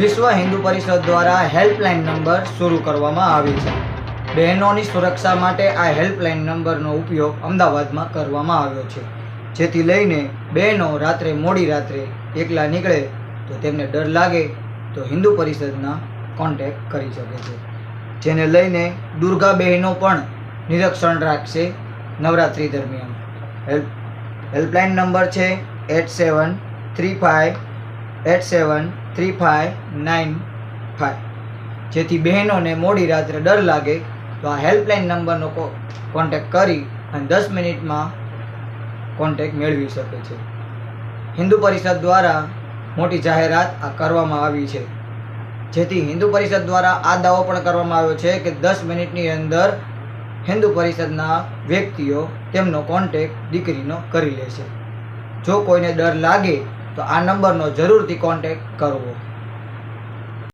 વિશ્વ હિન્દુ પરિષદ દ્વારા helpline number શરૂ કરવામાં આવી છે. બહેનોની સુરક્ષા માટે આ હેલ્પલાઇન નંબરનો ઉપયોગ અમદાવાદમાં કરવામાં આવ્યો છે. જેથી લઈને બહેનો રાત્રે મોડી રાત્રે એકલા નીકળે તો તેમને ડર લાગે તો હિન્દુ પરિષદના કોન્ટેક્ટ કરી શકે છે. જેને લઈને દુર્ગા બહેનો પણ નિરીક્ષણ રાખશે નવરાત્રિ દરમિયાન. હેલ્પ, હેલ્પલાઇન નંબર છે eight seven three five eight seven three five nine five જેથી બહેનોને મોડી રાત્રે ડર લાગે, તો આ હેલ્પલાઇન નંબરનો કોન્ટેક કરી અને દસ મિનિટમાં કોન્ટેક મેળવી શકે છે. હિન્દુ પરિષદ દ્વારા મોટી જાહેરાત આ કરવામાં આવી છે. જેથી હિન્દુ પરિષદ દ્વારા આ દાવો પણ કરવામાં આવ્યો છે કે દસ મિનિટની અંદર હિન્દુ પરિષદના વ્યક્તિઓ તેમનો કોન્ટેક દીકરીનો કરી લેશે જો કોઈને ડર લાગે તો આ નંબરનો જરૂરથી કોન્ટેક્ટ કરવો.